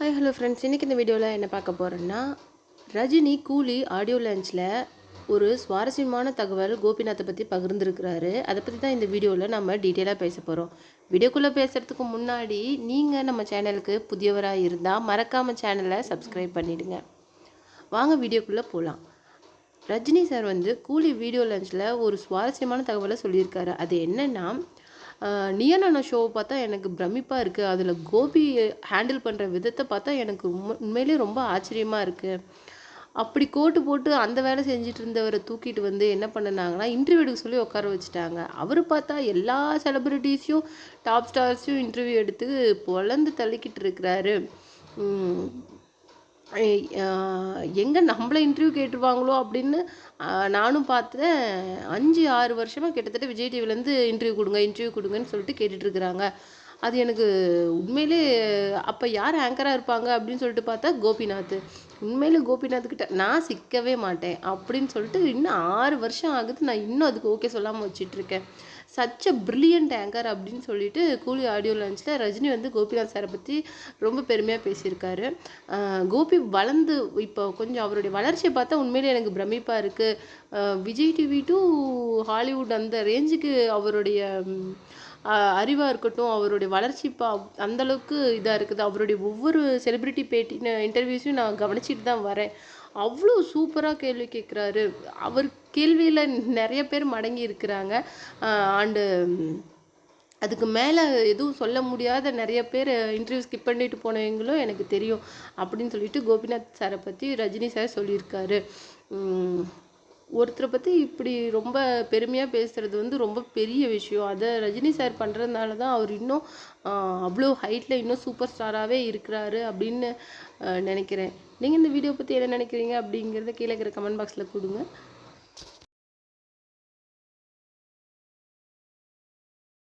Hi hello friends இன்றைக்கி இந்த வீடியோவில் என்ன பார்க்க போகிறேன்னா ரஜினி கூலி ஆடியோ லஞ்சில் ஒரு சுவாரஸ்யமான தகவல் கோபிநாத்தை பற்றி பகிர்ந்துருக்கிறாரு. அதை பற்றி தான் இந்த வீடியோவில் நம்ம டீட்டெயிலாக பேச போகிறோம் வீடியோக்குள்ளே பேசுகிறதுக்கு முன்னாடி நீங்கள் நம்ம சேனலுக்கு புதியவராக இருந்தால் மறக்காமல் சேனலை சப்ஸ்கிரைப் பண்ணிவிடுங்க வாங்க வீடியோக்குள்ளே போகலாம் ரஜினி சார் வந்து கூலி வீடியோ லஞ்சில் ஒரு சுவாரஸ்யமான தகவலை சொல்லியிருக்காரு. அது என்னென்னா நியனான ஷோவை பார்த்தா எனக்கு பிரமிப்பாக இருக்குது அதில் கோபி ஹேண்டில் பண்ணுற விதத்தை பார்த்தா எனக்கு உண்ம- உண்மையிலேயே ரொம்ப ஆச்சரியமாக இருக்குது அப்படி கோட்டு போட்டு அந்த வேலை செஞ்சுட்டு இருந்தவரை தூக்கிட்டு வந்து என்ன பண்ணினாங்கன்னா இன்டர்வியூ எடுக்க சொல்லி உட்கார வச்சுட்டாங்க. அவர் பார்த்தா எல்லா செலிபிரிட்டிஸையும் டாப் ஸ்டார்ஸையும் இன்டர்வியூ எடுத்து பொழந்து தள்ளிக்கிட்டு இருக்கிறாரு. எங்கே நம்மளை இன்டர்வியூ கேட்டுருவாங்களோ அப்படின்னு நானும் பார்த்தேன் அஞ்சு ஆறு வருஷமாக கிட்டத்தட்ட விஜய் டிவிலேருந்து இன்டர்வியூ கொடுங்க இன்டர்வியூ கொடுங்கன்னு சொல்லிட்டு கேட்டுட்டு இருக்கிறாங்க. அது எனக்கு உண்மையிலே அப்போ யார் ஆங்கராக இருப்பாங்க அப்படின்னு சொல்லிட்டு பார்த்தா கோபிநாத். உண்மையிலே கோபிநாத் கிட்ட நான் சிக்கவே மாட்டேன் அப்படின்னு சொல்லிட்டு இன்னும் ஆறு வருஷம் ஆகுது நான் இன்னும் அதுக்கு ஓகே சொல்லாமல் வச்சிட்ருக்கேன் சச் அ பிரில்லியன்ட் ஆங்கர் அப்படின்னு சொல்லிட்டு கூலி ஆடியோ லான்ச்சில் ரஜினி வந்து கோபிநாத் சாரை பற்றி ரொம்ப பெருமையாக பேசியிருக்காரு. கோபி வளர்ந்து இப்போ கொஞ்சம் அவருடைய வளர்ச்சியை பார்த்தா உண்மையிலே எனக்கு பிரமிப்பாக இருக்குது விஜய் டிவி டு ஹாலிவுட் அந்த ரேஞ்சுக்கு அவருடைய அறிவாக இருக்கட்டும் அவருடைய வளர்ச்சி இப்போ அந்தளவுக்கு இதாக இருக்குது. அவருடைய ஒவ்வொரு செலிபிரிட்டி பேட்டி இன்டர்வியூஸையும் நான் கவனிச்சிட்டு தான் வரேன். அவ்வளோ சூப்பராக கேள்வி கேட்குறாரு அவர் கேள்வியில் நிறைய பேர் மடங்கி இருக்கிறாங்க. அண்டு அதுக்கு மேலே எதுவும் சொல்ல முடியாத நிறைய பேர் இன்டர்வியூ ஸ்கிப் பண்ணிட்டு போனவங்களும் எனக்கு தெரியும். அப்படின்னு சொல்லிட்டு கோபிநாத் சாரை பற்றி ரஜினி சார் சொல்லியிருக்காரு. ஒருத்தரை பற்றி இப்படி ரொம்ப பெருமையாக பேசுகிறது வந்து ரொம்ப பெரிய விஷயம். அதை ரஜினி சார் பண்ணுறதுனால தான் அவர் இன்னும் அவ்வளோ ஹைட்டில் இன்னும் சூப்பர் ஸ்டாராகவே இருக்கிறாரு அப்படின்னு நினைக்கிறேன். நீங்கள் இந்த வீடியோ பற்றி என்ன நினைக்கிறீங்க அப்படிங்கிறத கீழே இருக்கிற கமெண்ட் பாக்ஸில் கொடுங்க.